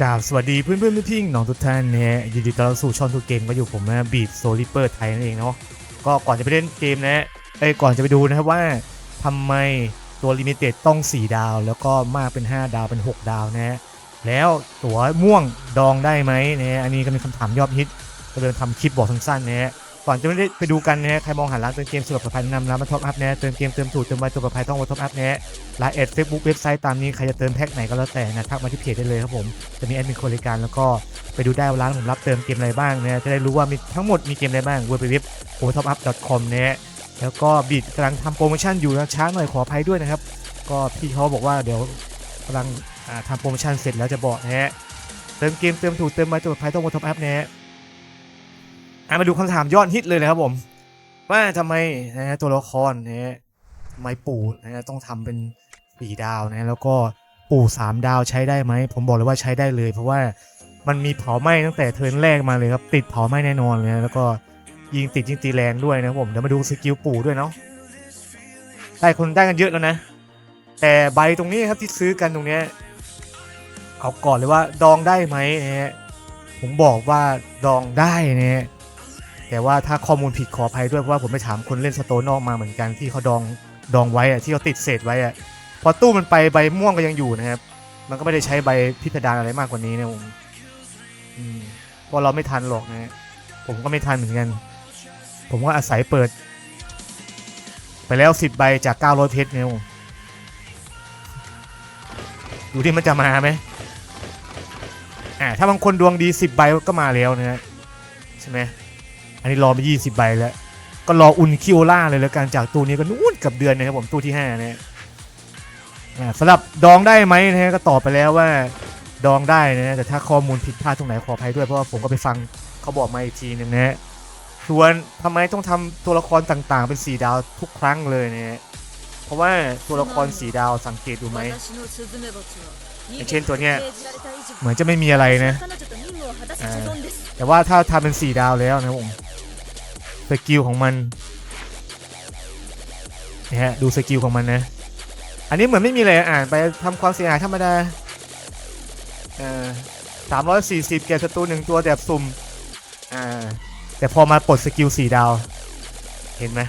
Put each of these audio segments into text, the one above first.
กราบสวัสดีเพื่อนเพื่อนพี่น้องทุกท่านเนี่ยยินดีต้อนรับสู่ช่องทุกเกมก็อยู่ผมนะบีดโซลิเปอร์ไทยนั่นเองเนาะก็ก่อนจะไปเล่นเกมนะเอ้ก่อนจะไปดูนะครับว่าทำไมตัวลิมิเต็ดต้อง 4 ดาว แล้วก็มากเป็น 5 ดาวเป็น 6 ดาวนะฮะแล้วตัวม่วงดองได้ไหมเนี่ยอันนี้ก็เป็นคำถามยอดฮิตก็เลยทำคลิปบอกสั้นๆนะฮะ ก่อนจะไม่ได้ไปดูกันนะใครมองหาร้านเติมเกมสำหรับปลอดภัยแนะนำร้านมาท็อปอัพนะเติมเกมเติมถูกเติมไวตัวปลอดภัยต้องมาท็อปอัพนะฮะไลน์แอดเฟซบุ๊กเว็บไซต์ตามนี้ใครจะเติมแพ็คไหนก็แล้วแต่นะทักมาที่เพจได้เลยครับผมจะมีแอดมินคนบริการแล้วก็ไปดูได้ว่าร้านผมรับเติมเกมอะไรบ้างนะจะได้รู้ว่ามีทั้งหมดมีเกมอะไรบ้างเว็บไปเว็บโอท็อปอัพ .com นะแล้วก็บีดกำลังทำโปรโมชั่นอยู่นะช้าหน่อยขออภัยด้วยนะครับก็พี่เขาบอกว่าเดี๋ยวกำลังทำโปรโมชั่นเสร็จแล้วจะบอกนะฮะเติมเกมเติมถูกเติมไวตัวปลอดภัยต้องโอท็อปอัพนะฮะ อะมาดูคำถามยอดฮิตเลยนะครับผม ว่าทำไมนะตัวละครนะฮะทำไมปู่นะต้องทำเป็นสี่ดาวนะแล้วก็ปู่สามดาวใช้ได้ไหม ผมบอกเลยว่าใช้ได้เลย เพราะว่ามันมีเผาไหม้ตั้งแต่เทิร์นแรกมาเลยครับ ติดเผาไหม้แน่นอนเลยนะแล้วก็ยิงติดยิงตีแรงด้วยนะผมเดี๋ยวมาดูสกิลปู่ด้วยเนาะได้คนได้กันเยอะแล้วนะ แต่ใบตรงนี้ครับที่ซื้อกันตรงเนี้ยเอาก่อนเลยว่าดองได้ไหมนะฮะผมบอกว่าดองได้นะฮะ แต่ว่าถ้าข้อมูลผิดขออภัยด้วยเพราะว่าผมไปถามคนเล่นสโตนอกมาเหมือนกันที่เขาดองดองไว้อะที่เขาติดเศษไว้อะพอตู้มันไปใบม่วงก็ยังอยู่นะครับ มันก็ไม่ได้ใช้ใบพิสดารอะไรมากกว่านี้นะผมเพราะเราไม่ทันหรอกนะผมก็ไม่ทันเหมือนกัน ผมก็อาศัยเปิด ไปแล้วสิบใบจาก9 0 0เพชรเนี่ยผมดูที่มันจะมาไหมอ่าถ้าบางคนดวงดี10ใบก็มาแล้วนะฮะใช่ไหม อันนี้รอมา20 ใบแล้ว ก็รออุนคิโอล่าเลยแล้วกันจากตู้นี้ก็นู่นกับเดือนนะครับผมตู้ที่ 5 นะฮะอ่าสำหรับดองได้ไหมนะฮะก็ตอบไปแล้วว่าดองได้นะแต่ถ้าข้อมูลผิดพลาดตรงไหนขออภัยด้วยเพราะว่าผมก็ไปฟังเขาบอกมาอีกทีนึงนะฮะส่วนทำไมต้องทำตัวละครต่างๆ เป็น4ดาวทุกครั้งเลยนะฮะเพราะว่าตัวละคร4ดาวสังเกตดูไหมอย่างเช่นตัวเนี้ยเหมือนจะไม่มีอะไรนะแต่ว่าถ้าทำเป็น4ดาวแล้วนะผม สกิลของมันนะฮะดูสกิลของมันนะ อันนี้เหมือนไม่มีอะไรอ่านไปทำความเสียหายธรรมดาสามร้อยสี่สิบเก็บศัตรูหนึ่งตัวแบบสุ่มอ่าแต่พอมาปลดสกิลสี่ดาว เห็นไหม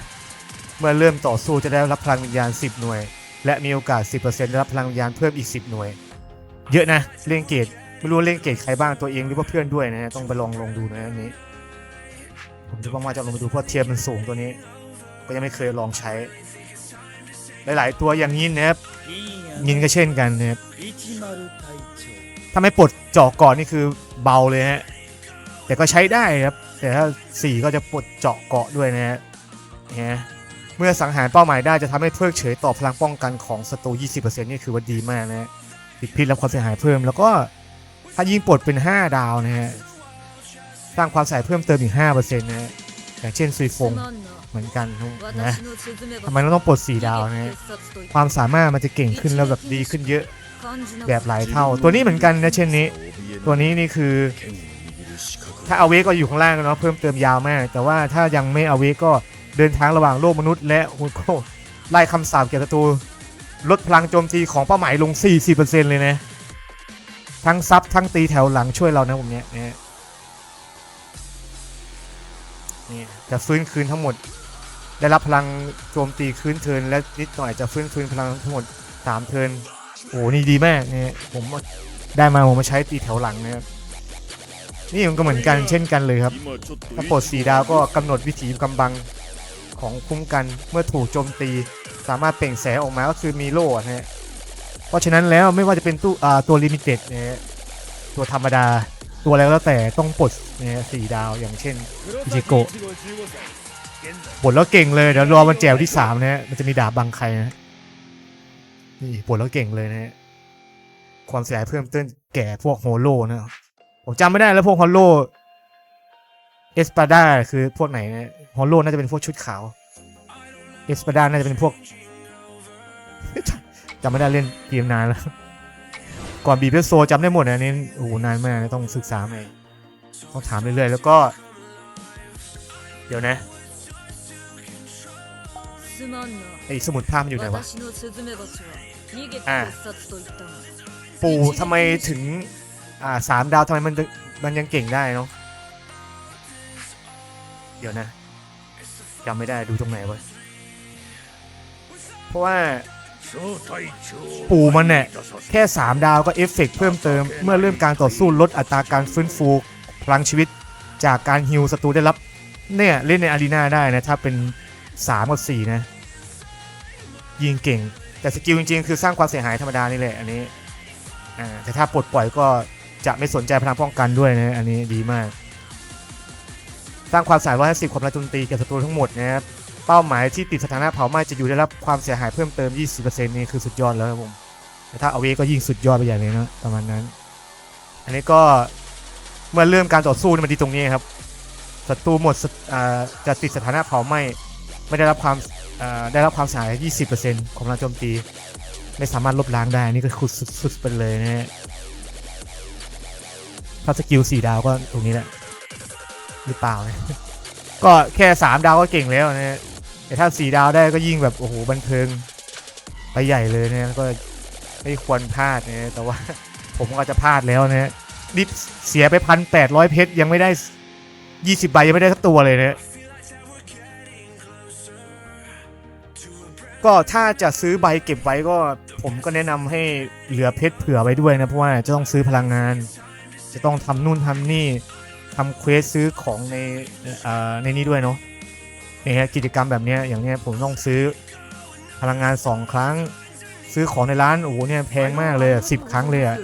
เมื่อเริ่มต่อสู้จะได้รับพลังวิญญาณ 10 หน่วย และมีโอกาส 10%ได้รับพลังวิญญาณเพิ่มอีก 10 หน่วย เยอะนะเล่นเกรดไม่รู้เล่นเกรดใครบ้างตัวเองหรือว่าเพื่อนด้วยนะฮะต้องไปลองลองดูนะอันนี้ ผมจะว่าจะลงไปดูเพราะเทียมมันสูงตัวนี้ ก็ยังไม่เคยลองใช้ หลาย ๆ ตัวอย่างยินนะครับยินก็เช่นกันนะครับถ้าไม่ปลดเจาะก่อนนี่คือเบาเลยฮะแต่ก็ใช้ได้ครับ แต่ถ้าสี่ก็จะปลดเจาะเกาะด้วยนะฮะเนี่ยเมื่อสังหารเป้าหมายได้จะทำให้เพิกเฉยต่อพลังป้องกันของศัตรู 20%นี่คือว่าดีมากนะฮะติดพิษรับความเสียหายเพิ่ม แล้วก็ถ้ายิงปลดเป็น 5 ดาวนะฮะ สร้างความเสียหายเพิ่มเติมอีก5%นะฮะอย่างเช่นซุยฟงเหมือนกันนะทำไมเราต้องปลดสีดาวนะความสามารถมันจะเก่งขึ้นแล้วแบบดีขึ้นเยอะแบบหลายเท่า ตัวนี้เหมือนกันนะเช่นนี้ ตัวนี้นี่คือ ถ้าเอาเวก็อยู่ข้างล่างเนาะเพิ่มเติมยาวมาก แต่ว่าถ้ายังไม่เอาเวกก็เดินทางระหว่างโลกมนุษย์และฮุนโกไล่คำสาปเกี่ยวกับตัวลดพลังโจมตีของเป้าหมายลง 40%เลยนะ ทั้งซับทั้งตีแถวหลังช่วยเรานะผมเนี้ยเนี่ย นี่จะฟื้นคืนทั้งหมด ได้รับพลังโจมตีคืนเทินและนิดหน่อยจะฟื้นคืนพลังทั้งหมด3เทินโอ้โหนี่ดีมากเนี่ยผมได้มาผมมาใช้ตีแถวหลังนะครับนี่มันก็เหมือนกันเช่นกันเลยครับ ถ้าปลดสีดาวก็กำหนดวิถีกำบังของคุ้มกันเมื่อถูกโจมตี สามารถเปล่งแสงออกมาก็คือมีโล่นะฮะเพราะฉะนั้นแล้วไม่ว่าจะเป็นตู้ตัวลิมิเต็ดนะฮะตัวธรรมดา ตัวอะไรก็แล้วแต่ต้องปลดนะฮะสีดาวอย่างเช่นอิจิโกะปลดแล้วเก่งเลยเดี๋ยวรอมันแจวที่สามนะฮะมันจะมีดาบบังใครนะนี่ปลดแล้วเก่งเลยนะฮะความเสียหายเพิ่มเติมแก่พวกโฮโลนะผมจำไม่ได้แล้วพวกฮอลโลเอสปาดาคือพวกไหนนะฮอลโลน่าจะเป็นพวกชุดขาวเอสปาดาน่าจะเป็นพวกจำไม่ได้เล่นเกมนานแล้ว ก่อนบีบโซจำได้หมดนะอันนี่โอ้โหนานมากนะต้องศึกษาใหม่ต้องถามเรื่อยๆแล้วก็ เดี๋ยวนะไอ้สมุดภาพมันอยู่ไหนวะอ่าปู่ทำไมถึง อ่าสามดาวทำไมมันมันยังเก่งได้เนาะเดี๋ยวนะจำไม่ได้ดูตรงไหนวะเพราะว่า ปู่มันเนี่ยแค่ 3 ดาวก็เอฟเฟกต์เพิ่มเติม เมื่อเริ่มการต่อสู้ลดอัตราการฟื้นฟูพลังชีวิตจากการฮิลศัตรูได้รับ เนี่ยเล่นในอารีนาได้นะ ถ้าเป็น 3 กับ 4 นะ ยิงเก่ง แต่สกิลจริง ๆ คือสร้างความเสียหายธรรมดานี่แหละอันนี้อ่าแต่ถ้าปลดปล่อยก็จะไม่สนใจพลังป้องกันด้วยนะ อันนี้ดีมาก สร้างความเสียหาย150ความแรงโจมตีแก่ศัตรูทั้งหมดนะครับ เป้าหมายที่ติดสถานะเผาไหม้จะอยู่ได้รับความเสียหายเพิ่มเติม 20%นี่คือสุดยอดแล้วครับผมแต่ถ้าเอาเวก็ยิ่งสุดยอดไปอย่างเลยนะประมาณนั้น อันนี้ก็เมื่อเริ่มการต่อสู้มันดีตรงนี้ครับศัตรูหมดจะติดสถานะเผาไหม้ไม่ได้รับความได้รับความเสียหาย 20%ของพลังโจมตี ไม่สามารถลบล้างได้นี่ก็คือสุดๆไปเลยนะฮะถ้าสกิล4ดาวก็ตรงนี้แหละหรือเปล่านะก็แค่ 3 ดาวก็เก่งแล้วนะฮะ แต่ถ้า4ดาวได้ก็ยิ่งแบบโอ้โหบันเทิงไปใหญ่เลยเนะก็ไม่ควรพลาดเนะแต่ว่าผมก็จะพลาดแล้วเนะดิบเสียไปพันแปดร้อยเพชรยังไม่ได้20ใบยังไม่ได้สักตัวเลยเนะก็ถ้าจะซื้อใบเก็บไว้ก็ผมก็แนะนำให้เหลือเพชรเผื่อไว้ด้วยนะเพราะว่าจะต้องซื้อพลังงาน จะต้องทำนู่นทำนี่ทำเควสซื้อของในอ่อในนี้ด้วยเนาะ นี่ฮะกิจกรรมแบบเนี้ยอย่างเนี้ยผมต้องซื้อพลังงาน 2 ครั้ง ซื้อของในร้านโอ้โหเนี่ยแพงมากเลยสิบครั้งเลยอะ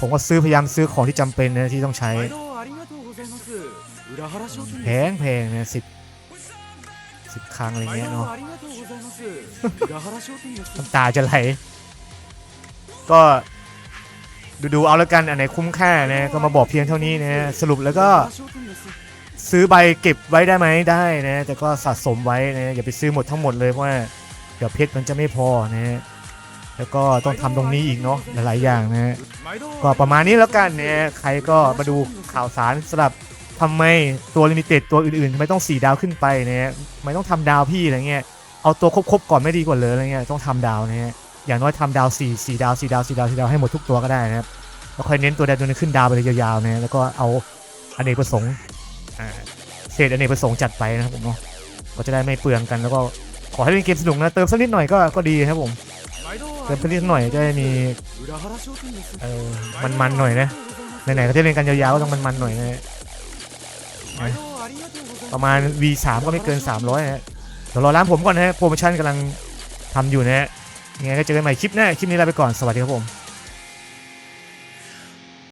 ผมก็ซื้อพยายามซื้อของที่จำเป็นนะที่ต้องใช้แพงแพงเนี่ยสิบสิบครั้งอะไรเงี้ยเนาะน้ำตาจะไหลก็ดูดูๆเอาแล้วกันอันไหนคุ้มค่านะก็มาบอกเพียงเท่านี้นะสรุปแล้วก็ ซื้อใบเก็บไว้ได้ไหมได้นะแต่ก็สะสมไว้นะอย่าไปซื้อหมดทั้งหมดเลยเพราะว่าเดี๋ยวเพชรมันจะไม่พอนะแล้วก็ต้องทำตรงนี้อีกเนาะหลายๆอย่างนะก็ประมาณนี้แล้วกันเนี่ยใครก็มาดูข่าวสารสำหรับทำไมตัวลิมิเต็ดตัวอื่นๆทำไมต้อง 4 ดาวขึ้นไปเนี่ยทำไมต้องทำดาวพี่อะไรเงี้ยเอาตัวครบๆก่อนไม่ดีกว่าเลยอะไรเงี้ยต้องทำดาวนะฮะอย่างน้อยทำดาว4 4ดาว4ดาว4ดาว4ดาวให้หมดทุกตัวก็ได้นะครับแล้วค่อยเน้นตัวใดตัวนึงขึ้นดาวไปเลยยาวๆนะแล้วก็เอาอเนกประสงค์ เศษอเนกประสงค์จัดไปนะครับผมเนาะก็จะได้ไม่เปลืองกันแล้วก็ขอให้เล่นเกมสนุกนะเติมสักนิดหน่อยก็ก็ดีครับผมเติมสักนิดหน่อยจะได้มีเออมันๆหน่อยนะไหนๆก็จะเล่นกันยาวๆก็ต้องมันๆหน่อยนะประมาณ V3 ก็ไม่เกิน 300นะฮะเดี๋ยวรอร้านผมก่อนนะฮะโปรโมชั่นกำลังทำอยู่นะฮะยังไงก็เจอกันใหม่คลิปหน้าคลิปนี้ลาไปก่อนสวัสดีครับผม